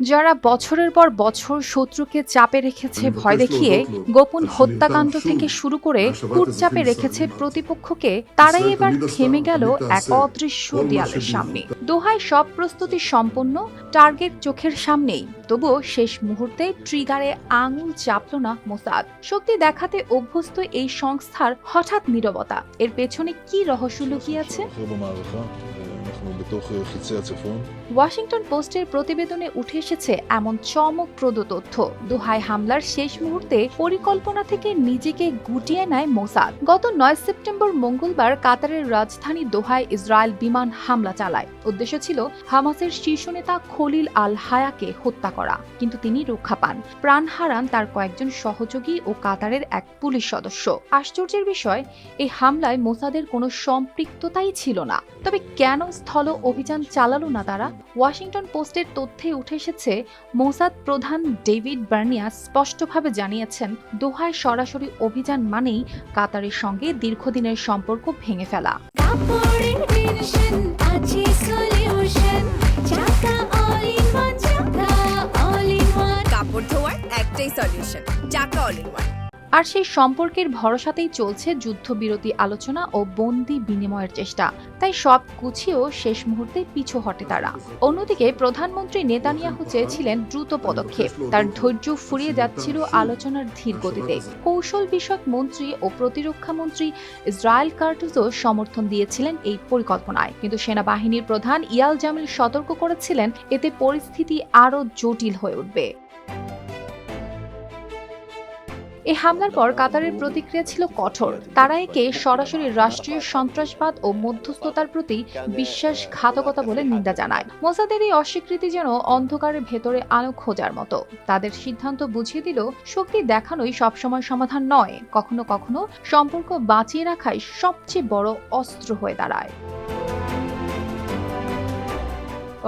যারা বছরের পর বছর শত্রুকে চাপে রেখেছে ভয় দেখিয়ে গোপন হত্যাকাণ্ড থেকে শুরু করে চাপে রেখেছে প্রতিপক্ষকে তারাই এবার থেমে গেল এক অদৃশ্য দেয়ালের সামনে। দোহায় সব প্রস্তুতি সম্পন্ন টার্গেট চোখের সামনেই। তবুও শেষ মুহূর্তে ট্রিগারে আঙুল চাপল না মোসাদ। শক্তি দেখাতে অভ্যস্ত এই সংস্থার হঠাৎ নীরবতা। এর পেছনে কি রহস্য লুকিয়ে আছে? ওয়াশিংটন পোস্টের প্রতিবেদনে উঠে এসেছে এমন চমকপ্রদ তথ্য। দোহায় হামলার শেষ মুহূর্তে পরিকল্পনা থেকে নিজেকে গুটিয়ে নেয় মোসাদ। গত নয় সেপ্টেম্বর মঙ্গলবার কাতারের রাজধানী দোহায় ইসরায়েল বিমান হামলা চালায়। উদ্দেশ্য ছিল হামাসের শীর্ষ নেতা খলিল আল হায়াকে হত্যা করা, কিন্তু তিনি রক্ষা পান। প্রাণ হারান তার কয়েকজন সহযোগী ও কাতারের এক পুলিশ সদস্য। আশ্চর্যের বিষয়, এই হামলায় মোসাদের কোনো সম্পৃক্ততাই ছিল না। তবে কেন স্থল অভিযান চালালো না তারা? ওয়াশিংটন পোস্টের তথ্যে উঠে এসেছে মোসাদ প্রধান ডেভিড বার্নিয়া স্পষ্টভাবে জানিয়েছেন দোহায় সরাসরি অভিযান মানেই কাতারের সঙ্গে দীর্ঘদিনের সম্পর্ক ভেঙে ফেলা। কাপড় ধোয়ার একটাই সলিউশন চাকা অল ইন ওয়ান আর সেই সম্পর্কের ভরসাতেই চলছে যুদ্ধবিরতি আলোচনা ও বন্দি বিনিময়ের চেষ্টা। তাই সব গুছিয়েও শেষ মুহূর্তে পিছু হটে তারা। অন্যদিকে প্রধানমন্ত্রী নেতানিয়াহু চেয়েছিলেন দ্রুত পদক্ষেপ। তার ধৈর্য ফুরিয়ে যাচ্ছিল আলোচনার ধীর গতিতে। কৌশল বিষয়ক মন্ত্রী ও প্রতিরক্ষা মন্ত্রী ইসরায়েল কার্টুজও সমর্থন দিয়েছিলেন এই পরিকল্পনায়। কিন্তু সেনাবাহিনীর প্রধান ইয়াল জামিল সতর্ক করেছিলেন, এতে পরিস্থিতি আরও জটিল হয়ে উঠবে। এই হামলার পর কাতারের প্রতিক্রিয়া ছিল কঠোর। তারা একে সরাসরি রাষ্ট্রীয় সন্ত্রাসবাদ ও মধ্যস্থতার প্রতি বিশ্বাসঘাতকতা বলে নিন্দা জানায়। মোসাদের এই অস্বীকৃতি যেন অন্ধকারের ভেতরে আলো খোঁজার মতো। তাদের সিদ্ধান্ত বুঝিয়ে দিল শক্তি দেখানোই সবসময় সমাধান নয়। কখনো কখনো সম্পর্ক বাঁচিয়ে রাখাই সবচেয়ে বড় অস্ত্র হয়ে দাঁড়ায়।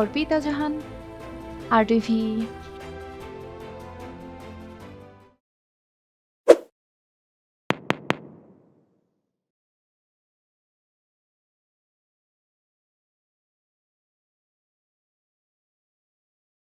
অর্পিতা জাহান, আর